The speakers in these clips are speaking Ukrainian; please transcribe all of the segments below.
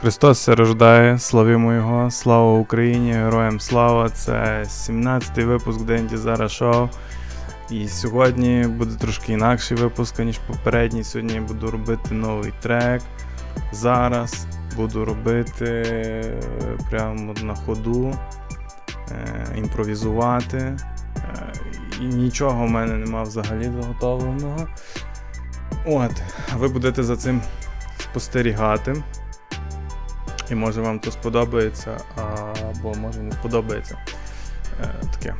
Христос се рождає, славімо Його, слава Україні, героям слава! Це 17-й випуск Денді Зара Шоу. І сьогодні буде трошки інакший випуск, ніж попередній. Сьогодні я буду робити новий трек. Зараз буду робити е, прямо на ходу, е, імпровізувати. Е, І нічого в мене нема взагалі заготовленого. От, ви будете за цим спостерігати. І може вам то сподобається, або може не сподобається. Е, таке.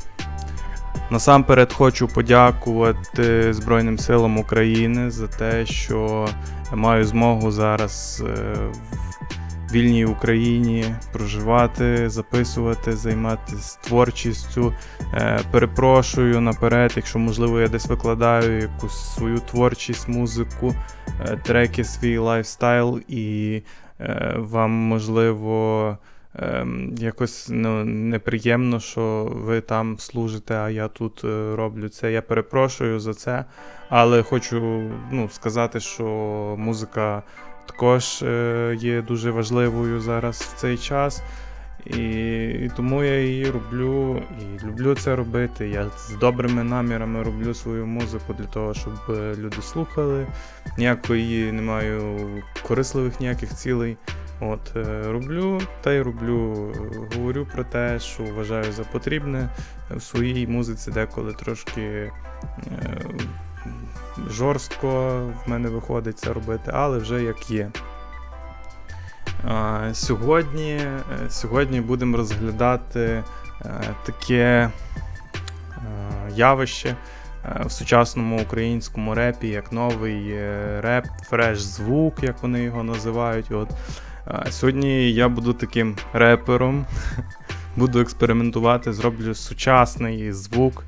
Насамперед хочу подякувати Збройним силам України за те, що маю змогу зараз е, в вільній Україні проживати, записувати, займатися творчістю. Е, Перепрошую наперед, якщо можливо я десь викладаю якусь свою творчість, музику, треки, свій лайфстайл і вам можливо. ем, Якось ну, неприємно, що ви там служите, а я тут е, роблю це. Я перепрошую за це. Але хочу ну, сказати, що музика також е, є дуже важливою зараз в цей час. І, і тому я її роблю і люблю це робити. Я з добрими намірами роблю свою музику для того, щоб е, люди слухали. Ніякої не маю корисливих ніяких цілей. От, е, роблю та й роблю. Говорю про те, що вважаю за потрібне в своїй музиці деколи трошки е, жорстко в мене виходить це робити, але вже як є. Сьогодні, е, сьогодні будемо розглядати е, таке е, явище в сучасному українському репі, як новий реп, фреш-звук, як вони його називають. От. Сьогодні я буду таким репером, буду експериментувати, зроблю сучасний звук.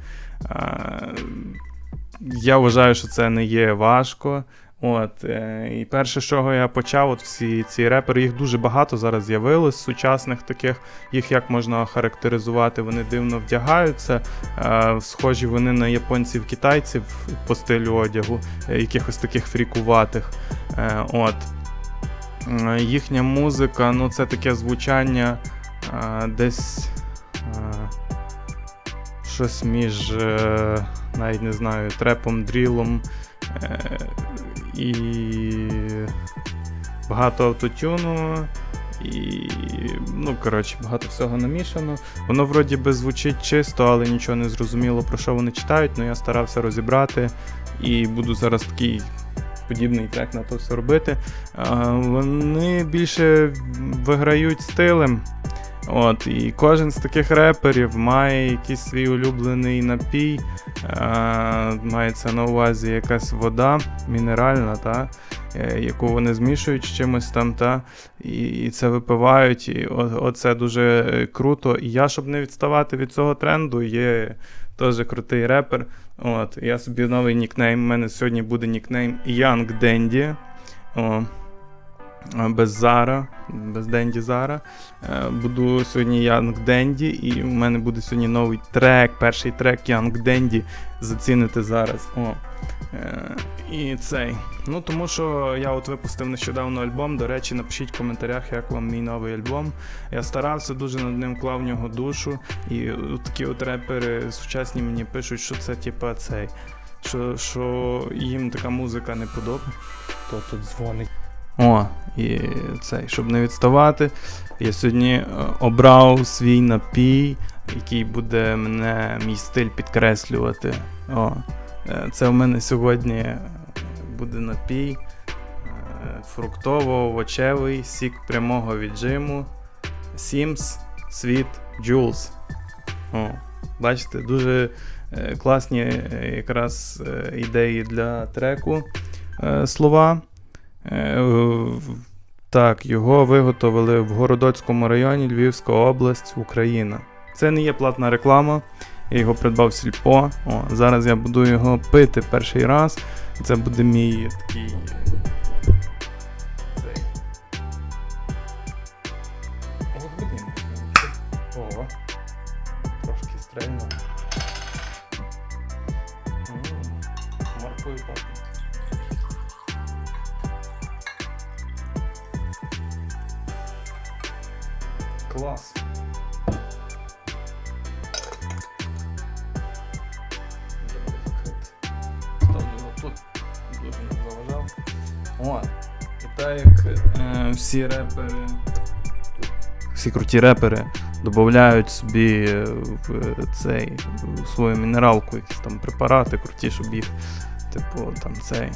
Я вважаю, що це не є важко. От, е, і перше, з чого я почав, от всі ці репери, їх дуже багато зараз з'явилось, сучасних таких, їх як можна характеризувати, вони дивно вдягаються, е, схожі вони на японців китайців по стилю одягу, е, якихось таких фрікуватих. От. Їхня музика, ну це таке звучання десь щось між, навіть не знаю, трепом, дрілом. І багато автотюну, і, ну, коротше, багато всього намішано. Воно вроді би звучить чисто, але нічого не зрозуміло, про що вони читають, але я старався розібрати і буду зараз такий подібний трек на то все робити. Вони більше виграють стилем. От, і кожен з таких реперів має якийсь свій улюблений напій. Е, мається на увазі якась вода мінеральна, та, е, яку вони змішують з чимось там, та, і, і це випивають. І о, оце дуже круто. І я, щоб не відставати від цього тренду, є теж крутий репер. От, я собі новий нікнейм. У мене сьогодні буде нікнейм Young Dandy. О, без Зара, без Денді Зара. Е, Буду сьогодні Young Денді, і у мене буде сьогодні новий трек, перший трек Young Денді. Зацінити зараз. О. Е, І цей. Ну тому що я от випустив нещодавно альбом. До речі, напишіть в коментарях, як вам мій новий альбом. Я старався дуже над ним клав в нього душу. І от такі от репери сучасні мені пишуть, що це типа цей. Що, що їм така музика не подобається. Хто тут дзвонить? О, і цей, щоб не відставати, я сьогодні е, обрав свій напій, який буде мене, мій стиль підкреслювати. О, е, це в мене сьогодні е, буде напій фруктово-овочевий, сік прямого віджиму, Sims Sweet Jules. О, бачите, дуже класні якраз ідеї для треку слова. Е, Так, його виготовили в Городоцькому районі Львівська область, Україна. Це не є платна реклама. Я його придбав в сільпо. О, зараз я буду його пити перший раз. Це буде мій такий. Цей. О, трошки стрельно. О, і так як е, всі репери, всі круті репери додають собі е, в цей в свою мінералку якісь там препарати круті, щоб їх, типу, там цей.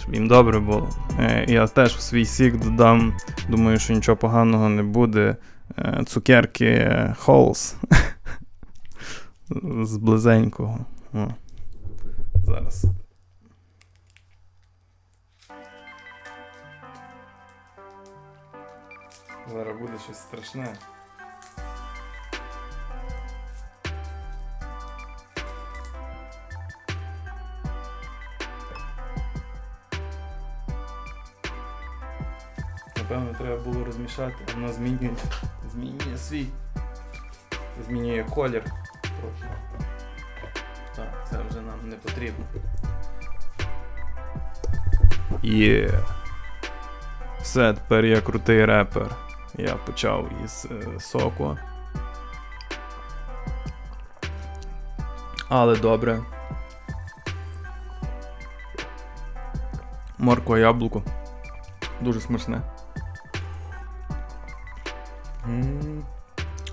Щоб їм добре було. Е, я теж в свій сік додам, думаю, що нічого поганого не буде. Е, цукерки Холс з близенького. О. Зараз. Зараз буде щось страшне. Напевно, треба було розмішати, воно змінює, змінює свій, змінює колір. Так, це вже нам не потрібно. Є. Все, тепер я крутий репер. Я почав із е, соку. Але добре. Морква яблуко. Дуже смачне. М,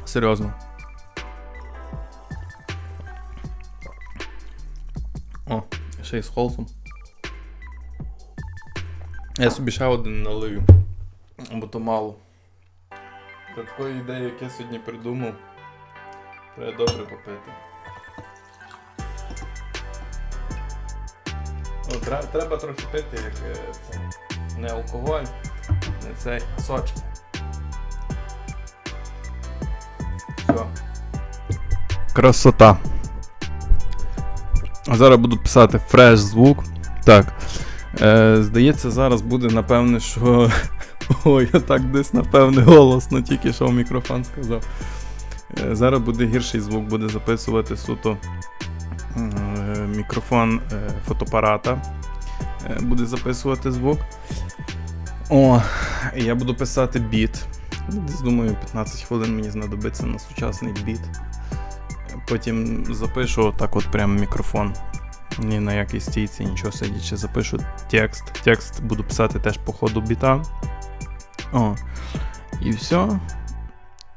Серйозно. О, ще й з холсом. Я собі ще один налию. Бо то мало. Такої ідеї, як я сьогодні придумав, треба добре попити. О, треба, треба трохи пити, як е, це. Не алкоголь, не цей, а сочки. Все. Красота. А зараз буду писати фреш звук. Так. Е, здається, зараз буде напевне, що. Ой, я так десь напевне голосно, тільки що в мікрофон сказав. Е, зараз буде гірший звук, буде записувати суто е, мікрофон е, фотоапарата. Буде записувати звук. О, я буду писати біт. Думаю, 15 хвилин мені знадобиться на сучасний біт. Потім запишу отак от прям мікрофон. Ні на якій стійці, нічого сидячи, запишу текст. Текст буду писати теж по ходу біта. О. І все.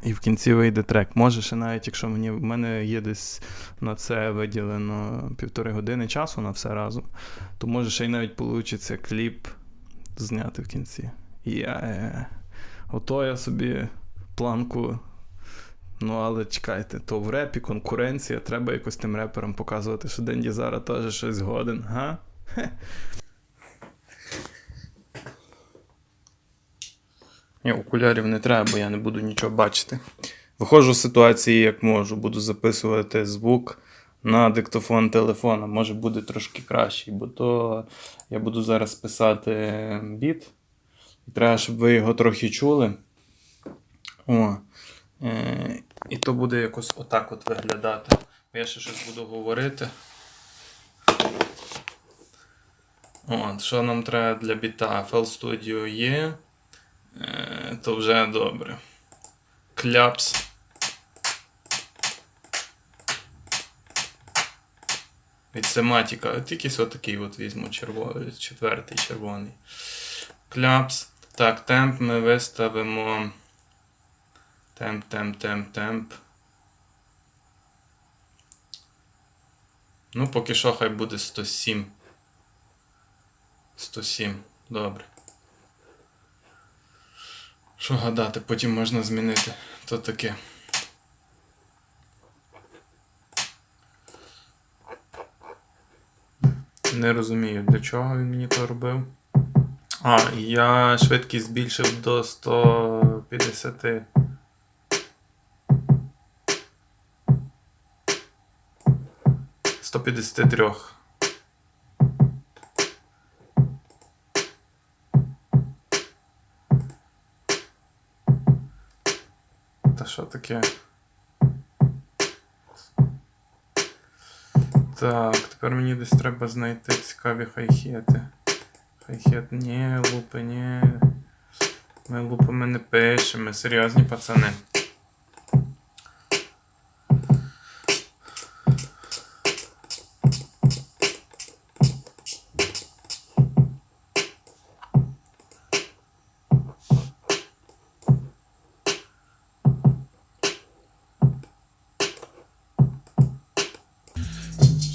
І в кінці вийде трек. Може, ще навіть, якщо мені в мене є десь на це виділено півтори години часу на все разом, то може ще й навіть вийде кліп зняти в кінці. Я, е, ото я собі планку. Ну, але чекайте, то в репі конкуренція, треба якось тим реперам показувати, що Денді зараз теж щось годен, га? Хе. Ні, окулярів не треба, бо я не буду нічого бачити. Виходжу з ситуації, як можу, буду записувати звук на диктофон телефона. Може буде трошки кращий, бо то я буду зараз писати біт. І треба, щоб ви його трохи чули. О. Е, і то буде якось отак от виглядати. Я ще щось буду говорити. От, що нам треба для біта? FL Studio є. То вже добре. Кляпс. Від сематіка. Тільки отакий от візьму червоний, четвертий червоний. Кляпс. Так, темп ми виставимо. Темп, темп, темп, темп. Ну, поки що хай буде 107. 107. Добре. Що гадати, потім можна змінити. То таке. Не розумію, для чого він мені то робив. А, я швидкість збільшив до 150. Сто п'ятдесяти трьох. Що таке? Так, тепер мені десь треба знайти цікаві хайхети. Хайхет, ні, лупи, ні. Ми лупами не пишемо, ми серйозні пацани.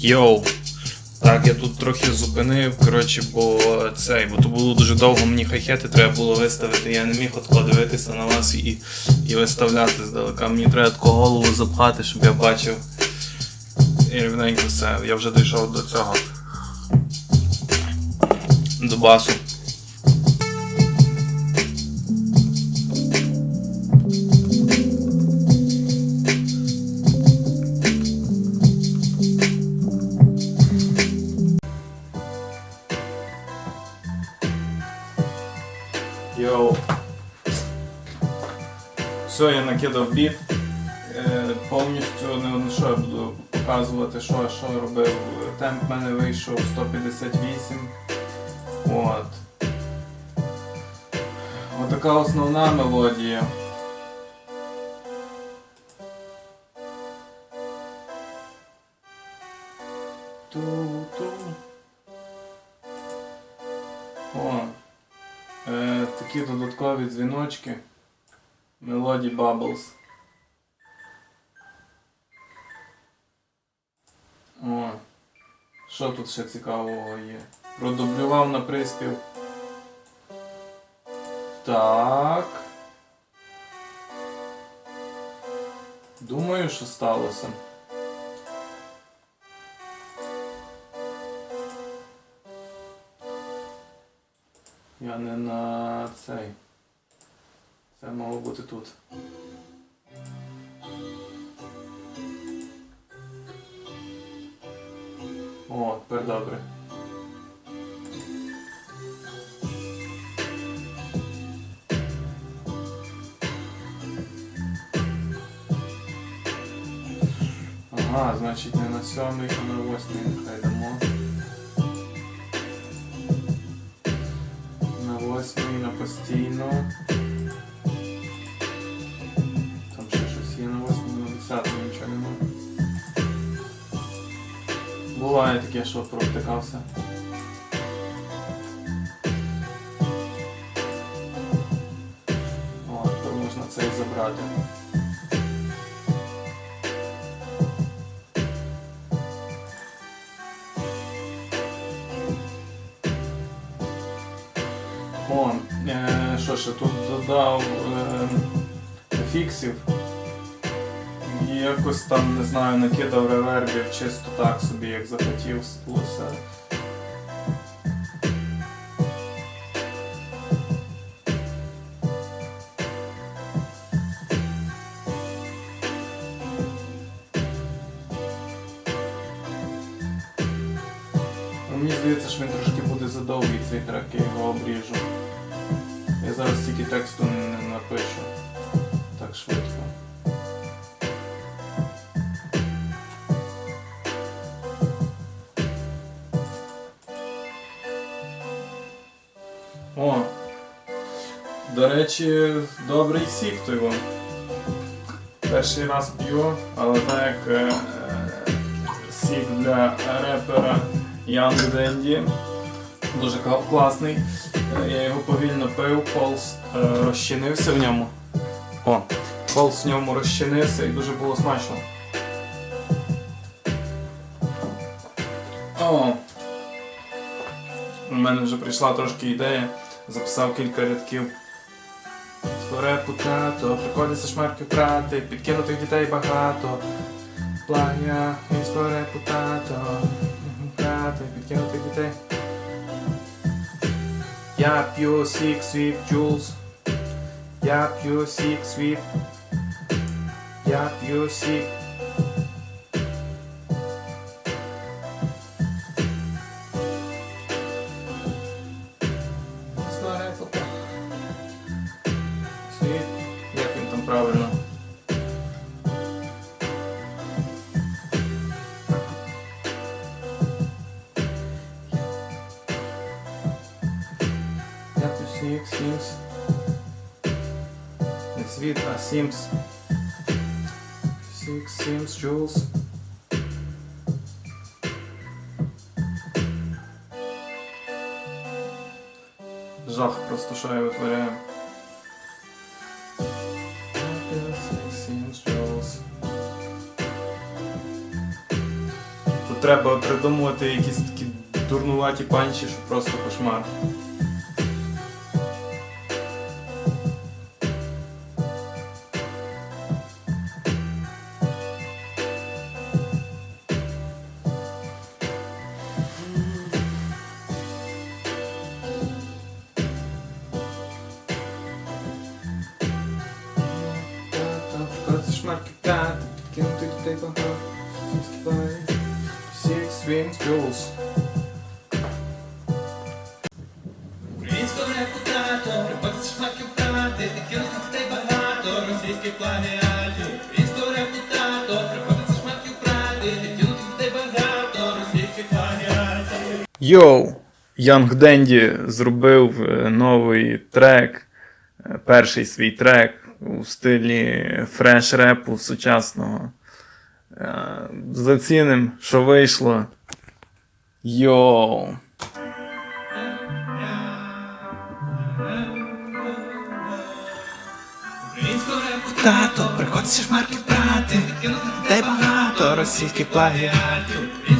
Йоу. Так, я тут трохи зупинив, коротше, бо цей, бо то було дуже довго мені хахети треба було виставити. Я не міг от подивитися на вас і, і виставляти здалека. Мені треба таку голову запхати, щоб я бачив. І рівненько все. Я вже дійшов до цього. До басу. Йоу. Все, я накидав біт. Е, повністю не що я буду показувати, що я що робив. Темп в мене вийшов 158. От. Отака основна мелодія. Такі додаткові дзвіночки. Melody Bubbles. О. Що тут ще цікавого є? Продублював на приспів. Так. Думаю, що сталося. Я не на цей. Це мало бути тут. О, тепер добре. Ага, значить не на сьомий, а на восьмий нехай дамо. Постійно. Там ще щось є на восьмий, на десятому нічого немає. Буває таке, що провтикався. О, тепер можна цей забрати. О, що ще тут додав е, фіксів. Якось там, не знаю, накидав ревербів чисто так собі, як захотів. Ну, Мені здається, що він трошки буде задовгий цей трек, речі, добрий сік той вон. Перший раз п'ю, але так як е, сік для репера Young Dandy. Дуже класний. Е, Я його повільно пив, полз е, розчинився в ньому. О, полз в ньому розчинився і дуже було смачно. О! У мене вже прийшла трошки ідея, записав кілька рядків. Скоре путато, приходиться шмарки втрати, підкинутих дітей багато. Плая, місто репутато, втрати, підкинутих дітей. Я п'ю сік свіп джулс. Я п'ю сік свіп. Я п'ю сік. П'ю сік, сікс. світ, а Sims. Six Sims Jules. Жах просто, що я витворяю. Тут треба придумувати якісь такі дурнуваті панчі, що просто кошмар. Йоу! Янг Денді зробив е, новий трек, е, перший свій трек у стилі фреш-репу сучасного. Е, Заціним, що вийшло. Йоу! Українського депутату, приходить шматків втрати, кинути багато, російських плагіатів.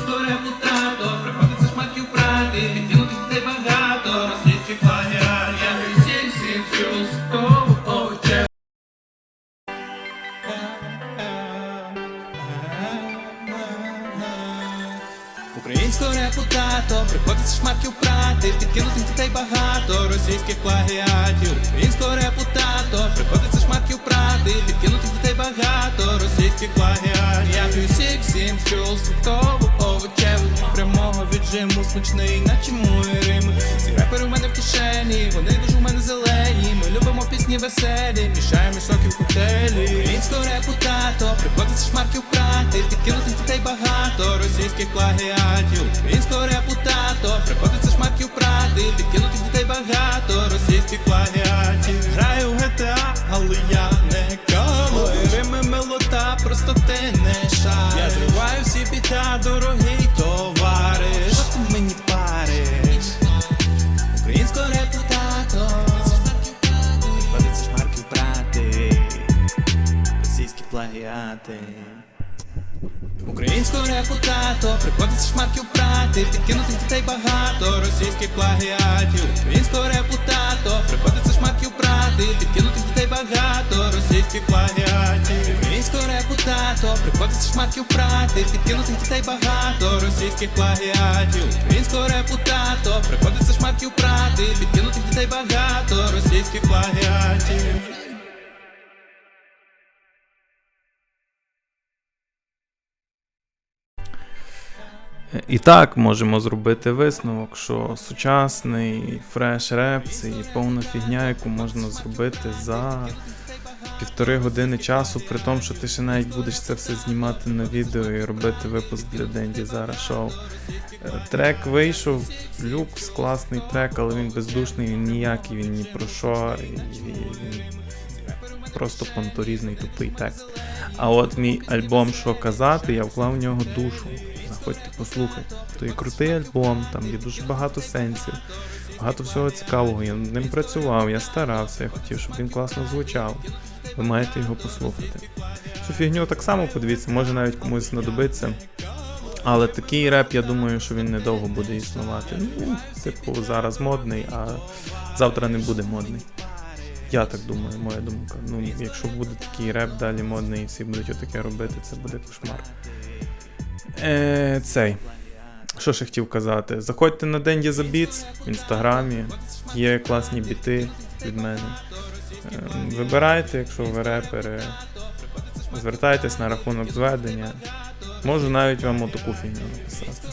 Приходить шматків прати, підкинутих дітей багато, російських плагіатів. Українського депутату приходиться шматків прати, підкинутих дітей багато, російських плагіатів. Я п'ю сік, сім, чул, фруктову, овочеву, прямого віджиму, смачний, наче мої рими. Ці репери у мене в кишені, вони дуже у мене зелені. Ми любимо пісні веселі, мішаємо соки в коктейлі. Українського депутату приходиться шматків прати, підкинутих дітей багато, російських плагіатів. Українського депутату плагіати Українського депутату приходиться шматків брати Підкинутих дітей багато російських плагіатів. Українського депутату приходиться шматків брати Підкинутих дітей багато російських плагіатів. Українського депутату приходиться шматків брати Підкинутих дітей багато російських плагіатів. Українського депутату приходиться шматків брати Підкинутих дітей багато російських плагіатів І так можемо зробити висновок, що сучасний фреш-реп це є повна фігня, яку можна зробити за півтори години часу, при тому, що ти ще навіть будеш це все знімати на відео і робити випуск для Денді зараз шоу. Е, Трек вийшов, люкс, класний трек, але він бездушний, він ніякий, він ні про що. І, просто понторізний тупий текст. А от мій альбом Що казати, я вклав в нього душу. Заходьте, послухайте. То є крутий альбом, там є дуже багато сенсів, багато всього цікавого. Я над ним працював, я старався, я хотів, щоб він класно звучав. Ви маєте його послухати. Цю фігню так само подивіться, може навіть комусь знадобиться. Але такий реп, я думаю, що він недовго буде існувати. Ну, типу, зараз модний, а завтра не буде модний. Я так думаю, моя думка. Ну, якщо буде такий реп далі модний і всі будуть отаке робити, це буде кошмар. Е, цей. Що ще хотів казати? Заходьте на Денді за Beats в інстаграмі, є класні біти від мене. Е, вибирайте, якщо ви репери, звертайтесь на рахунок зведення. Можу навіть вам отаку фігню написати.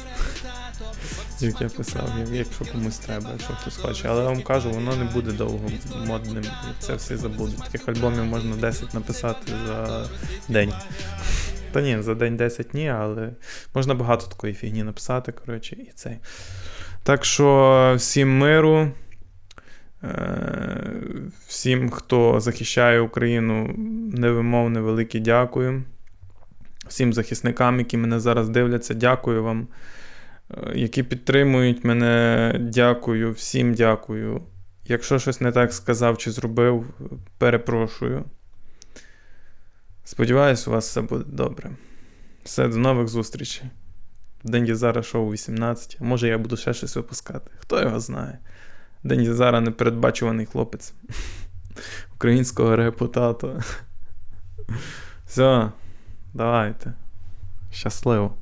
Як я писав, якщо комусь треба, якщо хтось хоче. Але я вам кажу, воно не буде довго модним. Це всі забудуть. Таких альбомів можна 10 написати за день. Та ні, за день 10 ні, але можна багато такої фігні написати, коротше, і цей. Так що всім миру. Е, всім, хто захищає Україну, невимовне велике дякую. Всім захисникам, які мене зараз дивляться, дякую вам. Е, Які підтримують мене, дякую, всім дякую. Якщо щось не так сказав чи зробив, перепрошую. Сподіваюсь, у вас все буде добре. Все, до нових зустрічей. День Єзара шоу 18. А Може, я буду ще щось випускати. Хто його знає? День Єзара непередбачуваний хлопець. Українського репутата. Все, давайте. Щасливо.